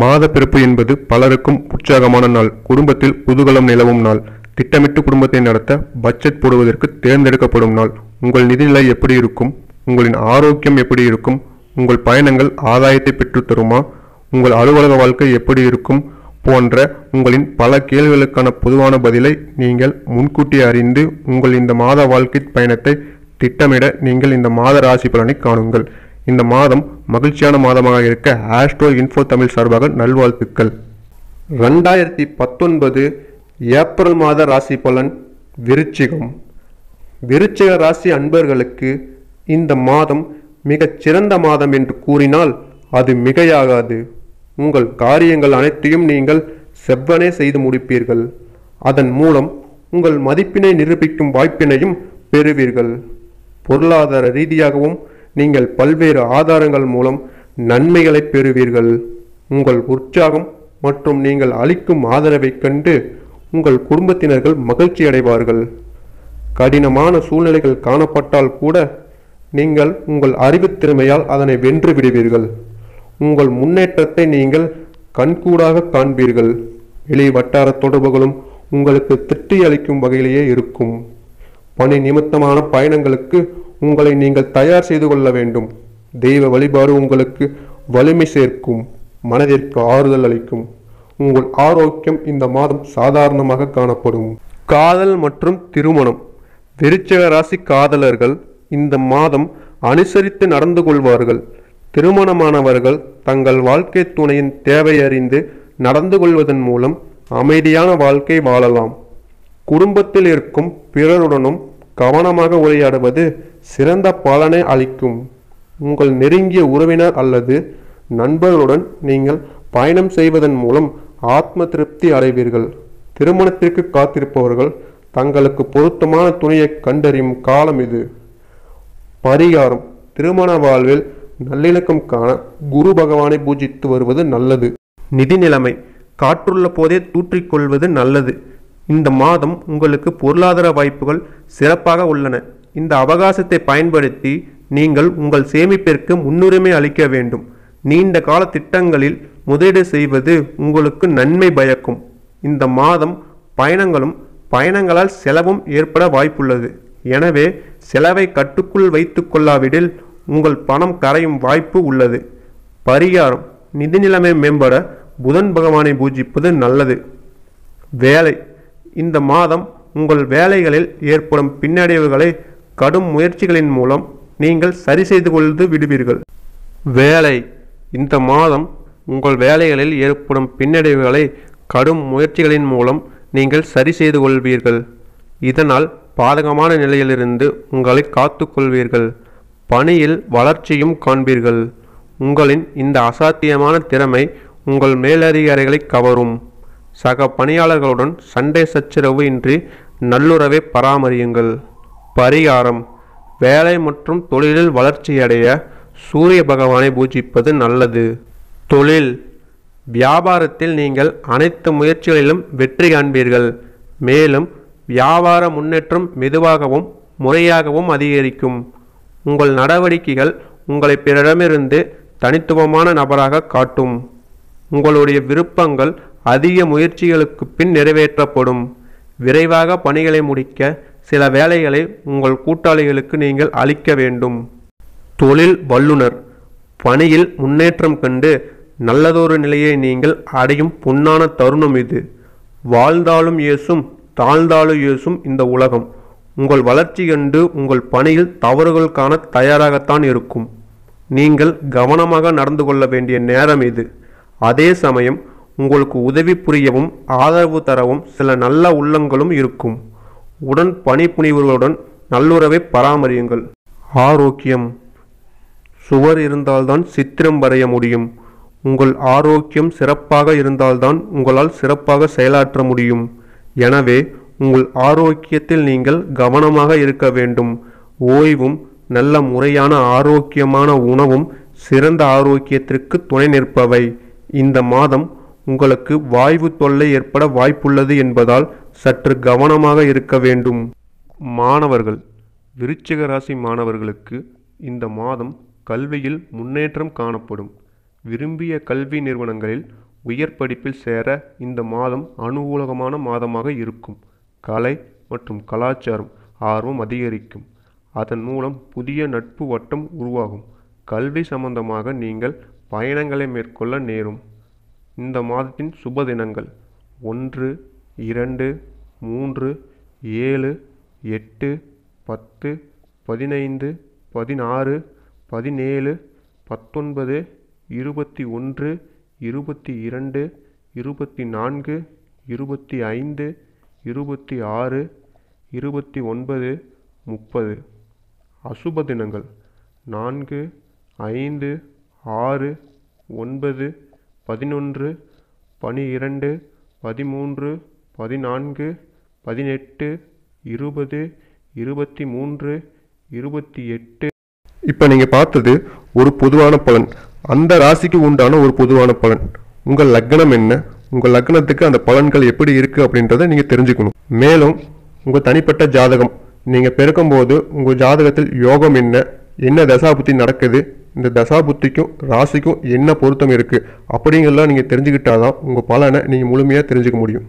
மாத பிறப்பு என்பது பலருக்கும் உற்சாகமான நாள். குடும்பத்தில் குதூகலம் நிலவும் நாள். திட்டமிட்டு குடும்பத்தை நடத்த பட்ஜெட் போடுவதற்கு தேர்ந்தெடுக்கப்படும் நாள். உங்கள் நிதிநிலை எப்படி இருக்கும்? உங்களின் ஆரோக்கியம் எப்படி இருக்கும்? உங்கள் பயணங்கள் ஆதாயத்தை பெற்றுத் தருமா? உங்கள் அலுவலக வாழ்க்கை எப்படி இருக்கும்? போன்ற உங்களின் பல கேள்விகளுக்கான பொதுவான பதிலை நீங்கள் முன்கூட்டி அறிந்து உங்கள் இந்த மாத வாழ்க்கை பயணத்தை திட்டமிட நீங்கள் இந்த மாத ராசி பலனை காணுங்கள். இந்த மாதம் மகிழ்ச்சியான மாதமாக இருக்க ஆஸ்ட்ரோ இன்ஃபோ தமிழ் சார்பாக நல்வாழ்த்துக்கள். ரெண்டாயிரத்தி பத்தொன்பது ஏப்ரல் மாத ராசி பலன் விருச்சிகம். விருச்சிக ராசி அன்பர்களுக்கு இந்த மாதம் மிகச் சிறந்த மாதம் என்று கூறினால் அது மிகையாகாது. உங்கள் காரியங்கள் அனைத்தையும் நீங்கள் செவ்வனே செய்து முடிப்பீர்கள். அதன் மூலம் உங்கள் மதிப்பினை நிரூபிக்கும் வாய்ப்பினையும் பெறுவீர்கள். பொருளாதார ரீதியாகவும் நீங்கள் பல்வேறு ஆதாரங்கள் மூலம் நன்மைகளை பெறுவீர்கள். உங்கள் உற்சாகம் மற்றும் நீங்கள் அளிக்கும் ஆதரவைக் கண்டு உங்கள் குடும்பத்தினர்கள் மகிழ்ச்சி அடைவார்கள் கடினமான சூழ்நிலைகள் காணப்பட்டால் கூட நீங்கள் உங்கள் அறிவுத்திறமையால் அதனை வென்று விடுவீர்கள். உங்கள் முன்னேற்றத்தை நீங்கள் கண்கூடாக காண்பீர்கள். வெளி வட்டார தொடர்புகளும் உங்களுக்கு திருப்தி அளிக்கும் வகையிலேயே இருக்கும். பணி நிமித்தமான பயணங்களுக்கு உங்களை நீங்கள் தயார் செய்து கொள்ள வேண்டும். தெய்வ வழிபாடு உங்களுக்கு வலிமை சேர்க்கும் மனதிற்கு ஆறுதல் அளிக்கும். உங்கள் ஆரோக்கியம் இந்த மாதம் சாதாரணமாக காணப்படும். காதல் மற்றும் திருமணம். விருச்சக ராசி காதலர்கள் இந்த மாதம் அனுசரித்து நடந்து கொள்வார்கள். திருமணமானவர்கள் தங்கள் வாழ்க்கை துணையின் தேவை அறிந்து நடந்து கொள்வதன் மூலம் அமைதியான வாழ்க்கை வாழலாம். குடும்பத்தில் இருக்கும் பிறருடனும் கவனமாக உரையாடுவது சிறந்த பலனை அளிக்கும். உங்கள் நெருங்கிய உறவினர் அல்லது நண்பர்களுடன் நீங்கள் பயணம் செய்வதன் மூலம் ஆத்ம திருப்தி அடைவீர்கள். திருமணத்திற்கு காத்திருப்பவர்கள் தங்களுக்கு பொருத்தமான துணையை கண்டறியும் காலம் இது. பரிகாரம். திருமண வாழ்வில் நல்லிணக்கம் காண குரு பகவானை பூஜித்து வருவது நல்லது. நிதி நிலைமை. காற்றுள்ள போதே தூற்றிக்கொள்வது நல்லது. இந்த மாதம் உங்களுக்கு பொருளாதார வாய்ப்புகள் சிறப்பாக உள்ளன. இந்த அவகாசத்தை பயன்படுத்தி நீங்கள் உங்கள் சேமிப்பிற்கு முன்னுரிமை அளிக்க வேண்டும். நீண்ட கால திட்டங்களில் முதலீடு செய்வது உங்களுக்கு நன்மை பயக்கும். இந்த மாதம் பயணங்களும் பயணங்களால் செலவும் ஏற்பட வாய்ப்புள்ளது. எனவே செலவை கட்டுக்குள் வைத்து கொள்ளாவிடில் உங்கள் பணம் கரையும் வாய்ப்பு உள்ளது. பரிகாரம் நிதி நிலைமை மேம்பட புதன் பகவானை பூஜிப்பது நல்லது. வேலை இந்த மாதம் உங்கள் வேலைகளில் ஏற்படும் பின்னடைவுகளை கடும் முயற்சிகளின் மூலம் நீங்கள் சரி செய்து கொண்டு விடுவீர்கள். வேலை. இந்த மாதம் உங்கள் வேலைகளில் ஏற்படும் பின்னடைவுகளை கடும் முயற்சிகளின் மூலம் நீங்கள் சரி செய்து கொள்வீர்கள். இதனால் பாதகமான நிலையிலிருந்து உங்களை காத்துக்கொள்வீர்கள் பணியில் வளர்ச்சியும் காண்பீர்கள். உங்களின் இந்த அசாத்தியமான திறமை உங்கள் மேலதிகாரிகளை கவரும். சக பணியாளர்களுடன் சண்டை சச்சரவு இன்றி நல்லுறவை பராமரியுங்கள். பரிகாரம். வேலை மற்றும் தொழிலில் வளர்ச்சியடைய சூரிய பகவானை பூஜிப்பது நல்லது. தொழில். வியாபாரத்தில் நீங்கள் அனைத்து முயற்சிகளிலும் வெற்றி காண்பீர்கள். மேலும் வியாபார முன்னேற்றம் மெதுவாகவும் முறையாகவும் அதிகரிக்கும். உங்கள் நடவடிக்கைகள் உங்களை பிறரிடமிருந்து தனித்துவமான நபராக காட்டும். உங்களுடைய விருப்பங்கள் அதிக முயற்சிகளுக்கு பின் நிறைவேற்றப்படும். விரைவாக பணிகளை முடிக்க சில வேலைகளை உங்கள் கூட்டாளிகளுக்கு நீங்கள் அளிக்க வேண்டும். தொழில் வல்லுனர் பணியில் முன்னேற்றம் கண்டு நல்லதொரு நிலையை நீங்கள் அடையும் பொன்னான தருணம் இது. வாழ்ந்தாலும் இயேசும் தாழ்ந்தாலும் இயேசும் இந்த உலகம். உங்கள் வளர்ச்சி கண்டு உங்கள் பணியில் தவறுகள் காண தயாராகத்தான் இருக்கும். நீங்கள் கவனமாக நடந்து கொள்ள வேண்டிய நேரம் இது. அதே சமயம் உங்களுக்கு உதவி புரியவும் ஆதரவு தரவும் சில நல்ல உள்ளங்களும் இருக்கும். உடன் பணிபுரிவர்களுடன் நல்லுறவை பராமரியுங்கள். ஆரோக்கியம். சுவர் இருந்தால்தான் சித்திரம் வரைய முடியும். உங்கள் ஆரோக்கியம் சிறப்பாக இருந்தால்தான் உங்களால் சிறப்பாக செயலாற்ற முடியும். எனவே உங்கள் ஆரோக்கியத்தில் நீங்கள் கவனமாக இருக்க வேண்டும். ஓய்வும் நல்ல முறையான ஆரோக்கியமான உணவும் சிறந்த ஆரோக்கியத்திற்கு துணை நிற்பவை. இந்த மாதம் உங்களுக்கு வாய்வு தொல்லை ஏற்பட வாய்ப்புள்ளது என்பதால் சற்று கவனமாக இருக்க வேண்டும். மாணவர்கள் விருச்சிக ராசி மாணவர்களுக்கு இந்த மாதம் கல்வியில் முன்னேற்றம் காணப்படும். விரும்பிய கல்வி நிறுவனங்களில் உயர் படிப்பில் சேர இந்த மாதம் அனுகூலமான மாதமாக இருக்கும். கலை மற்றும் கலாச்சாரம் ஆர்வம் அதிகரிக்கும். அதன் மூலம் புதிய நட்பு வட்டம் உருவாகும். கல்வி சம்பந்தமாக நீங்கள் பயணங்களை மேற்கொள்ள நேரும். இந்த மாதத்தின் சுப தினங்கள் ஒன்று இரண்டு மூன்று ஏழு எட்டு பத்து பதினைந்து பதினாறு பதினேழு பத்தொன்பது இருபத்தி ஒன்று இருபத்தி இரண்டு இருபத்தி நான்கு இருபத்தி ஐந்து இருபத்தி ஆறு இருபத்தி ஒன்பது முப்பது. அசுப தினங்கள் நான்கு ஐந்து ஆறு ஒன்பது பதினொன்று பனிரெண்டு பதிமூன்று பதினான்கு பதினெட்டு இருபது இருபத்தி மூன்று இருபத்தி எட்டு இப்போ நீங்கள் பார்த்தது ஒரு பொதுவான பலன். அந்த ராசிக்கு உண்டான ஒரு பொதுவான பலன். உங்கள் லக்னம் என்ன? உங்கள் லக்னத்துக்கு அந்த பலன்கள் எப்படி இருக்குது அப்படின்றத நீங்கள் தெரிஞ்சுக்கணும். மேலும் உங்கள் தனிப்பட்ட ஜாதகம். நீங்கள் பிறக்கும்போது உங்கள் ஜாதகத்தில் யோகம் என்ன? என்ன தசாபுத்தி நடக்குது? இந்த தசாபுத்திக்கும் ராசிக்கும் என்ன பொருத்தம் இருக்குது அப்படிங்கிறதெல்லாம் நீங்கள் தெரிஞ்சுக்கிட்டாதான் உங்கள் பலனை நீங்கள் முழுமையாக தெரிஞ்சுக்க முடியும்.